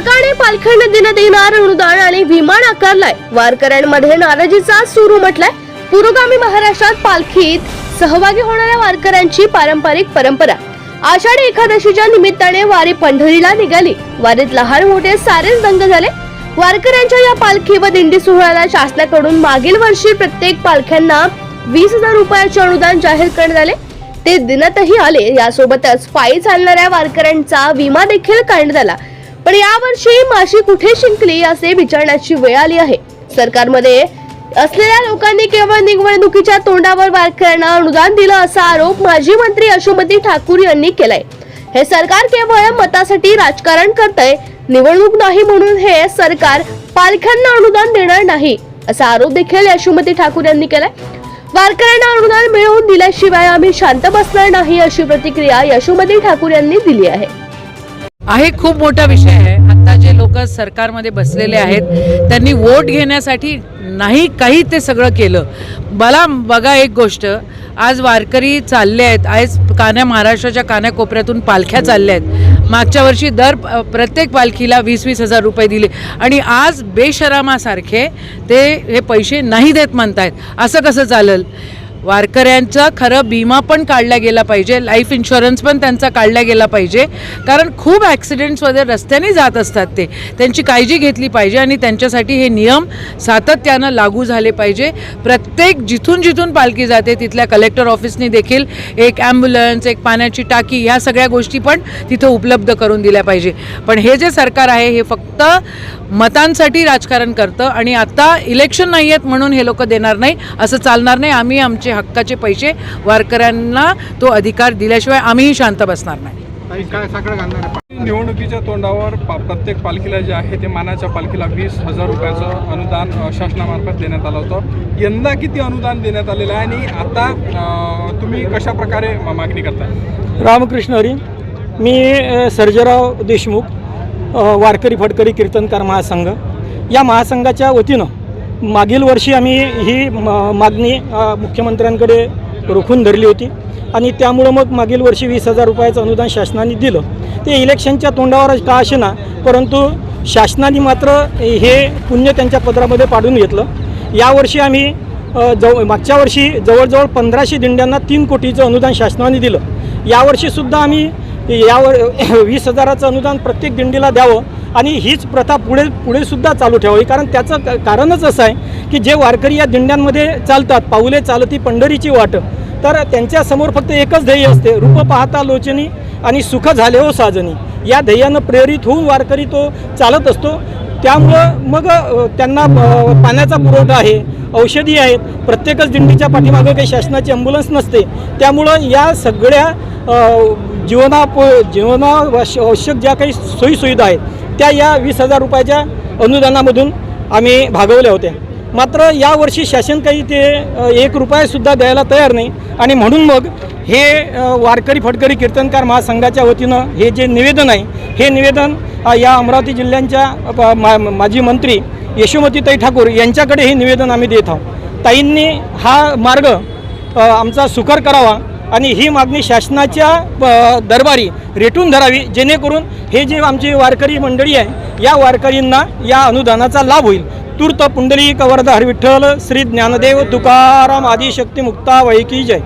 पालख्यांना देण्यात देणार अनुदान आणि विमान आकारलाय. वारकऱ्यांमध्ये नाराजीचा सुरू म्हटलाय. पुरोगामी महाराष्ट्रात पालखीत सहभागी होणाऱ्या वारकऱ्यांची पारंपरिक परंपरा. आषाढी एकादशीच्या निमित्ताने वारी पंढरीला निघाली. वारीत लहान मोठे सारेच दंग झाले. वारकऱ्यांच्या या पालखी व दिंडी सोहळ्याला शासनाकडून मागील वर्षी प्रत्येक पालख्यांना वीस हजार रुपयाचे अनुदान जाहीर करण्यात आले. ते दिनातही आले. यासोबतच पायी चालणाऱ्या वारकऱ्यांचा विमा देखील काढण्यात आला. पण यावर्षी माशी कुठे शिंकली असे विचारण्याची वेळ आली आहे. सरकारमध्ये असलेल्या लोकांनी केवळ निवडणुकीच्या तोंडावर वारकऱ्यांना अनुदान दिलं असा आरोप माजी मंत्री यशोमती ठाकूर यांनी केलाय. हे सरकार केवळ मतासाठी राजकारण करतय निवडणूक नाही म्हणून हे सरकार पालख्यांना अनुदान देणार नाही असा आरोप देखील यशोमती ठाकूर यांनी केलाय. वारकऱ्यांना अनुदान मिळवून दिल्याशिवाय आम्ही शांत बसणार नाही अशी प्रतिक्रिया यशोमती ठाकूर यांनी दिली आहे. आहे खूप मोठा विषय आहे. आता जे लोक सरकारमध्ये बसलेले आहेत त्यांनी वोट घेण्यासाठी नाही काही ते सगळं केलं. मला बघा एक गोष्ट. आज वारकरी चालले आहेत. आज कान्या महाराष्ट्राच्या कान्याकोपऱ्यातून पालख्या चालल्या आहेत. मागच्या वर्षी दर प्रत्येक पालखीला वीस वीस हजार रुपये दिले. आणि आज बेशरामासारखे ते हे पैसे नाही देत म्हणतायत. असं कसं चालेल? वारकऱ्यांचा खरं विमा पण काढला गेला पाहिजे. लाईफ इन्शुरन्स पण त्यांचा काढला गेला पाहिजे. कारण खूप ॲक्सिडेंट्स वगैरे रस्त्याने जात असतात ते. त्यांची काळजी घेतली पाहिजे आणि त्यांच्यासाठी हे नियम सातत्यानं लागू झाले पाहिजे. प्रत्येक जिथून जिथून पालखी जाते तिथल्या कलेक्टर ऑफिसनी देखील एक ॲम्ब्युलन्स एक पाण्याची टाकी ह्या सगळ्या गोष्टी पण तिथं उपलब्ध करून दिल्या पाहिजे. पण हे जे सरकार आहे हे फक्त मतांसाठी राजकारण करतं आणि आता इलेक्शन नाही आहेत म्हणून हे लोक देणार नाही असं चालणार नाही. आम्ही आमचे हक्काचे पैसे वारकऱ्यांना तो अधिकार दिल्याशिवाय आम्हीही शांत बसणार नाही? निवडणुकीच्या तोंडावर प्रत्येक पालखीला जे आहे ते मानाच्या पालखीला वीस हजार रुपयाचं अनुदान शासनामार्फत देण्यात आलं होतं. यंदा किती अनुदान देण्यात आलेलं आहे आणि आता तुम्ही कशा प्रकारे मागणी करताय? रामकृष्ण हरी. मी सर्जेराव देशमुख वारकरी फडकरी कीर्तनकार महासंघ. या महासंघाच्या वतीनं मागील वर्षी आम्ही ही म- मागणी मुख्यमंत्र्यांकडे रोखून धरली होती. आणि त्यामुळं मग मागील वर्षी वीस हजार रुपयाचं अनुदान शासनाने दिलं. ते इलेक्शनच्या तोंडावर का असेना परंतु शासनाने मात्र हे पुण्य त्यांच्या पदरामध्ये पाडून घेतलं. यावर्षी आम्ही जव मागच्या वर्षी जवळजवळ पंधराशे दिंड्यांना तीन कोटीचं अनुदान शासनाने दिलं. यावर्षीसुद्धा आम्ही यावर वीस हजाराचं अनुदान प्रत्येक दिंडीला द्यावं आणि हीच प्रथा पुढे पुढेसुद्धा चालू ठेवावी. कारण त्याचं कारणच असं आहे की जे वारकरी या दिंड्यांमध्ये चालतात पाऊले चालती पंढरीची वाट तर त्यांच्यासमोर फक्त एकच ध्येय असते. रूप पाहता लोचनी आणि सुख झाले हो साजनी. या ध्येयानं प्रेरित होऊन वारकरी तो चालत असतो. त्यामुळं मग त्यांना पाण्याचा पुरवठा आहे औषधी आहेत. प्रत्येकच दिंडीच्या पाठीमागं काही शासनाची ॲम्ब्युलन्स नसते. त्यामुळं या सगळ्या जीवनाप जीवना आवश्यक ज्या काही सोयीसुविधा आहेत त्या या वीस हजार रुपयाच्या अनुदानामधून आम्ही भागवल्या होत्या मात्र यावर्षी शासन काही ते एक रुपयासुद्धा द्यायला तयार नाही. आणि म्हणून मग हे वारकरी फडकरी कीर्तनकार महासंघाच्या वतीनं हे जे निवेदन आहे हे निवेदन या अमरावती जिल्ह्यांच्या मा माजी मंत्री यशोमतीताई ठाकूर यांच्याकडे हे निवेदन आम्ही देत आहोत. ताईंनी हा मार्ग आमचा सुकर करावा. आणि ही मागणी शासनाच्या दरबारी रेटून धरावी जेणेकरून हे जे आमची वारकरी मंडळी आहे या वारकरींना या अनुदानाचा लाभ होईल. तूर्त पुंडली कवर्धा हरविठ्ठल श्री ज्ञानदेव तुकाराम आदिशक्ती मुक्ता वैकी जय.